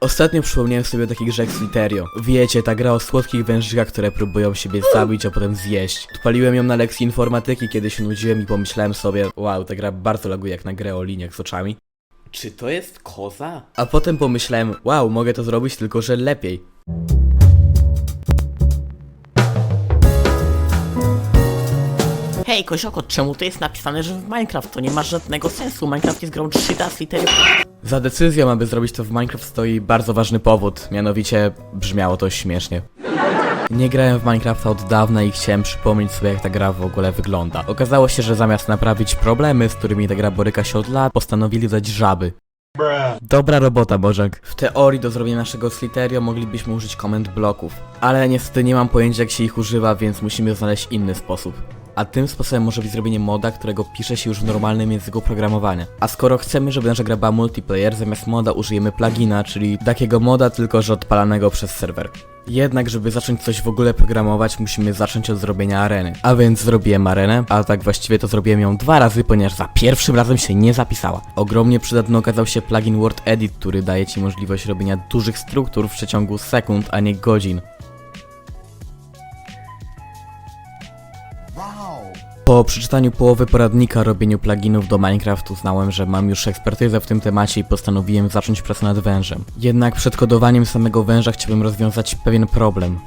Ostatnio przypomniałem sobie o takiej grze jak Sliterio. Wiecie, ta gra o słodkich wężykach, które próbują siebie zabić, a potem zjeść. Odpaliłem ją na lekcji informatyki, kiedy się nudziłem i pomyślałem sobie, wow, ta gra bardzo laguje jak na grę o liniach z oczami. Czy to jest koza? A potem pomyślałem, wow, mogę to zrobić tylko, że lepiej. Hej, Kozioko, czemu to jest napisane, że w Minecraft to nie ma żadnego sensu? Minecraft jest grą 3D z litery Za decyzją, aby zrobić to w Minecraft stoi bardzo ważny powód, mianowicie brzmiało to śmiesznie. Nie grałem w Minecrafta od dawna i chciałem przypomnieć sobie jak ta gra w ogóle wygląda. Okazało się, że zamiast naprawić problemy, z którymi ta gra boryka się od lat, postanowili dać żaby. Dobra robota, Bożek. W teorii do zrobienia naszego Sliterio moglibyśmy użyć komend bloków, ale niestety nie mam pojęcia jak się ich używa, więc musimy znaleźć inny sposób. A tym sposobem może być zrobienie moda, którego pisze się już w normalnym języku programowania. A skoro chcemy, żeby nasza gra była multiplayer, zamiast moda użyjemy plugina, czyli takiego moda, tylko że odpalanego przez serwer. Jednak, żeby zacząć coś w ogóle programować, musimy zacząć od zrobienia areny. A więc zrobiłem arenę, a tak właściwie to zrobiłem ją dwa razy, ponieważ za pierwszym razem się nie zapisała. Ogromnie przydatny okazał się plugin Word Edit, który daje Ci możliwość robienia dużych struktur w przeciągu sekund, a nie godzin. Po przeczytaniu połowy poradnika o robieniu pluginów do Minecraftu znałem, że mam już ekspertyzę w tym temacie i postanowiłem zacząć pracę nad wężem. Jednak przed kodowaniem samego węża chciałbym rozwiązać pewien problem.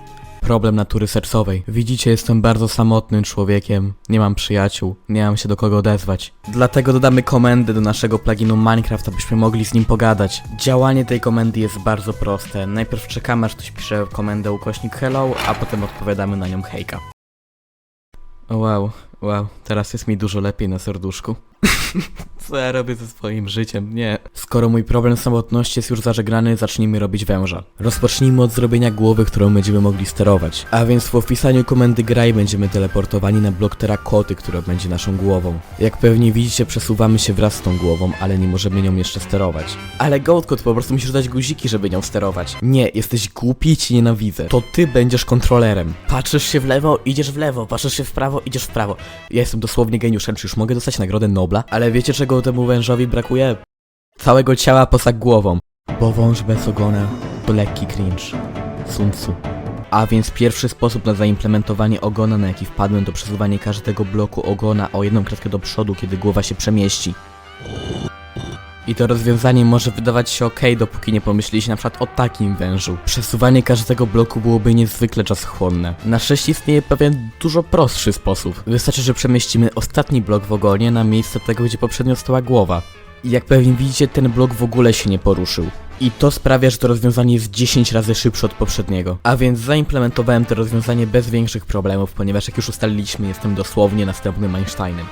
Problem natury sercowej. Widzicie, jestem bardzo samotnym człowiekiem, nie mam przyjaciół, nie mam się do kogo odezwać. Dlatego dodamy komendę do naszego pluginu Minecraft, abyśmy mogli z nim pogadać. Działanie tej komendy jest bardzo proste. Najpierw czekamy aż ktoś pisze komendę ukośnik hello, a potem odpowiadamy na nią hejka. Wow, wow, teraz jest mi dużo lepiej na serduszku. Co ja robię ze swoim życiem? Nie. Skoro mój problem samotności jest już zażegnany, zacznijmy robić węża. Rozpocznijmy od zrobienia głowy, którą będziemy mogli sterować. A więc po wpisaniu komendy graj będziemy teleportowani na blok terakoty, który będzie naszą głową. Jak pewnie widzicie, przesuwamy się wraz z tą głową, ale nie możemy nią jeszcze sterować. Ale Goldcode po prostu musisz dać guziki, żeby nią sterować. Nie, jesteś głupi i ci nienawidzę. To ty będziesz kontrolerem. Patrzysz się w lewo, idziesz w lewo, patrzysz się w prawo, idziesz w prawo. Ja jestem dosłownie geniuszem, czy już mogę dostać nagrodę Nobla? Ale wiecie czego temu wężowi brakuje? Całego ciała poza głową. Bo wąż bez ogona to lekki cringe. Sun Tzu. A więc pierwszy sposób na zaimplementowanie ogona, na jaki wpadłem, to przesuwanie każdego bloku ogona o jedną kratkę do przodu, kiedy głowa się przemieści. I to rozwiązanie może wydawać się ok, dopóki nie pomyśleliście na przykład o takim wężu. Przesuwanie każdego bloku byłoby niezwykle czasochłonne. Na szczęście istnieje pewien dużo prostszy sposób. Wystarczy, że przemieścimy ostatni blok w ogonie na miejsce tego, gdzie poprzednio stała głowa. I jak pewnie widzicie, ten blok w ogóle się nie poruszył. I to sprawia, że to rozwiązanie jest 10 razy szybsze od poprzedniego. A więc zaimplementowałem to rozwiązanie bez większych problemów, ponieważ jak już ustaliliśmy, jestem dosłownie następnym Einsteinem.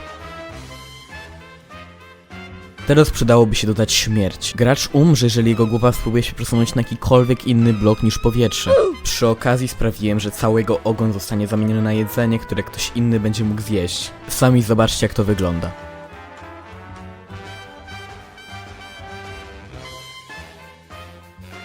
Teraz przydałoby się dodać śmierć. Gracz umrze, jeżeli jego głowa spróbuje się przesunąć na jakikolwiek inny blok niż powietrze. Przy okazji sprawiłem, że cały jego ogon zostanie zamieniony na jedzenie, które ktoś inny będzie mógł zjeść. Sami zobaczcie jak to wygląda.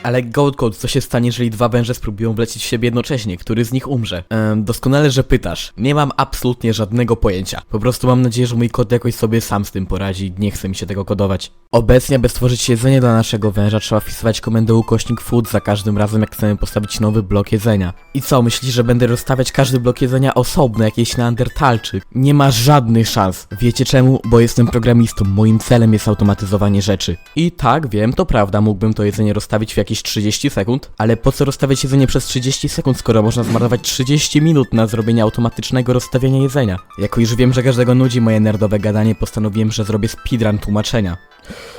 Ale Gold Code, co się stanie, jeżeli dwa węże spróbują wlecieć w siebie jednocześnie? Który z nich umrze? Ehm, doskonale, że pytasz. Nie mam absolutnie żadnego pojęcia. Po prostu mam nadzieję, że mój kod jakoś sobie sam z tym poradzi. Nie chce mi się tego kodować. Obecnie, aby stworzyć jedzenie dla naszego węża, trzeba wpisywać komendę ukośnik food za każdym razem, jak chcemy postawić nowy blok jedzenia. I co, myślisz, że będę rozstawiać każdy blok jedzenia osobno, jakiś neandertalczyk? Nie ma żadnych szans. Wiecie czemu? Bo jestem programistą. Moim celem jest automatyzowanie rzeczy. I tak, wiem, to prawda, mógłbym to jedzenie rozstawić w jakieś 30 sekund, ale po co rozstawiać jedzenie przez 30 sekund, skoro można zmarnować 30 minut na zrobienie automatycznego rozstawiania jedzenia? Jako już wiem, że każdego nudzi moje nerdowe gadanie, postanowiłem, że zrobię speedrun tłumaczenia.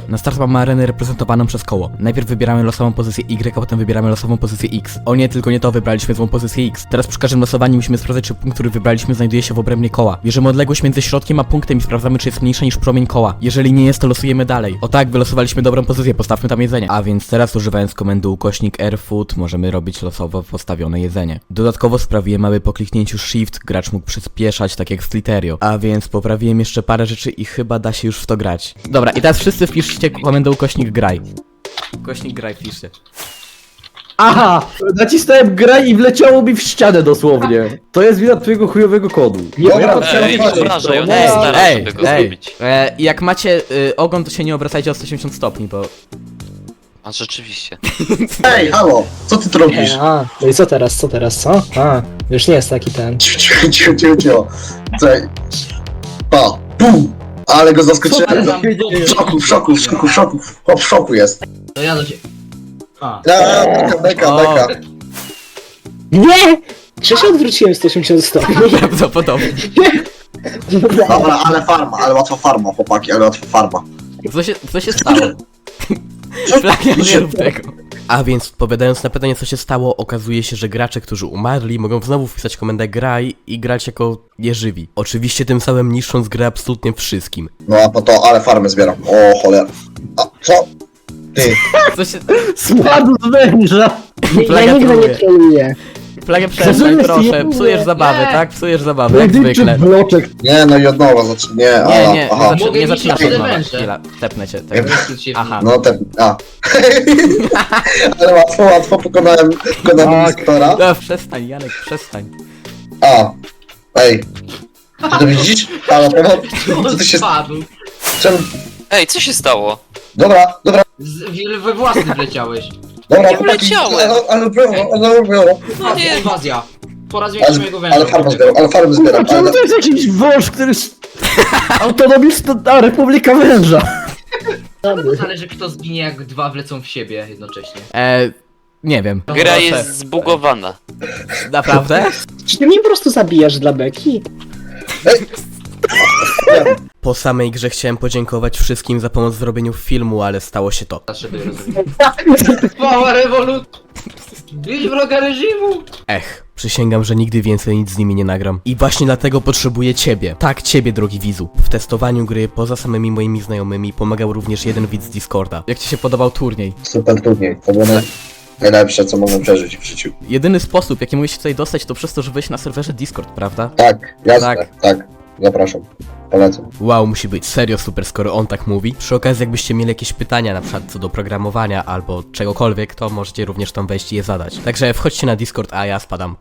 Na start mamy arenę reprezentowaną przez koło. Najpierw wybieramy losową pozycję Y, a potem wybieramy losową pozycję X. O nie, tylko nie to, wybraliśmy złą pozycję X. Teraz przy każdym losowaniu musimy sprawdzać, czy punkt, który wybraliśmy, znajduje się w obrębie koła. Bierzemy odległość między środkiem a punktem i sprawdzamy, czy jest mniejsza niż promień koła. Jeżeli nie jest, to losujemy dalej. O tak, wylosowaliśmy dobrą pozycję, postawmy tam jedzenie. A więc teraz używając komendy ukośnik airfood możemy robić losowo postawione jedzenie. Dodatkowo sprawiłem, aby po kliknięciu shift gracz mógł przyspieszać, tak jak w Sliterio. A więc poprawiłem jeszcze parę rzeczy i chyba da się już w to grać. Dobra, i teraz wszyscy wpiszcie komendę ukośnik graj. Ukośnik graj wpiszcie. Aha! Nacisnąłem grę i wleciało mi w ścianę dosłownie. To jest wina twojego chujowego kodu. Nie, ja patrzyłem ej, nie to. obrażaj, on żeby go zrobić. E, jak macie y, ogon, to się nie obracajcie o 180 stopni, bo A rzeczywiście. Ej, halo, co ty tu robisz? E, a, no i co teraz, co teraz, co? A, już nie jest taki ten. Ciu, ciu, ciu, ciu, ciu. Cześć. Pa, bum! Ale go zaskoczyłem. W szoku, w szoku, w szoku, w szoku. Chłop w szoku jest. To ja do ciebie. A. Ja, beka, beka, beka. Nie! Czy się odwróciłem 180 stopni? Prawdopodobnie. Dobra, ale farma, ale łatwa farma, chłopaki, ale łatwa farma. Co się, co się stało? Nie rób tego. A więc, odpowiadając na pytanie, co się stało, okazuje się, że gracze, którzy umarli, mogą znowu wpisać komendę graj i grać jako nieżywi. Oczywiście tym samym niszcząc grę absolutnie wszystkim. No a po to, ale farmy zbieram. O, cholera. A, co? Ty, Co się... Spadł z węża! Flaga Ja nigdy troluje. nie Flagę przestań, proszę, nie, psujesz zabawę, Nie. tak? Psujesz zabawę, jak zwykle. bloczek. nie, no i od nowa zacznę, nie, Nie, nie, nie, aha. zaczy, Mogę nie zaczynasz od nowa. węże. Chwila, tepnę cię. Tak. Aha. No ten, a. ale łatwo, łatwo pokonałem, pokonałem Tak. Inspektora. No, przestań, Janek, przestań. A, ej. Ty to widzisz? Halo, pomoc. Co ty się... Spadł. Czemu... Ej, co się stało? Dobra, dobra, Z, we własny wleciałeś. Dobra, chłopaki. wleciałem. Ale, ale ale. No nie, Inwazja. Więcej Ale, mojego węża. ale farmę zbieram, ale farmę zbieram. Czemu Ale, to jest jakiś wąż, który... s- Autonomiczna Republika Węża. Zależy kto zginie jak dwa wlecą w siebie jednocześnie. E, nie wiem. gra jest zbugowana. Naprawdę? Czy ty mnie po prostu zabijasz dla beki? Po samej grze chciałem podziękować wszystkim za pomoc w zrobieniu filmu, ale stało się to. Mała rewolucja. Idź wroga reżimu. Ech, przysięgam, że nigdy więcej nic z nimi nie nagram. I właśnie dlatego potrzebuję ciebie. Tak, ciebie, drogi widzu. W testowaniu gry, poza samymi moimi znajomymi, pomagał również jeden widz z Discorda. Jak ci się podobał turniej? super turniej. To było naj- najlepsze, co mogłem przeżyć w życiu. Jedyny sposób, jaki mogłeś się tutaj dostać, to przez to, że byłeś na serwerze Discord, prawda? Tak, jasne, Tak. tak. Zapraszam. Polecam. Wow, musi być serio super, skoro on tak mówi. Przy okazji, jakbyście mieli jakieś pytania, na przykład co do programowania albo czegokolwiek, to możecie również tam wejść i je zadać. Także wchodźcie na Discord, a ja spadam.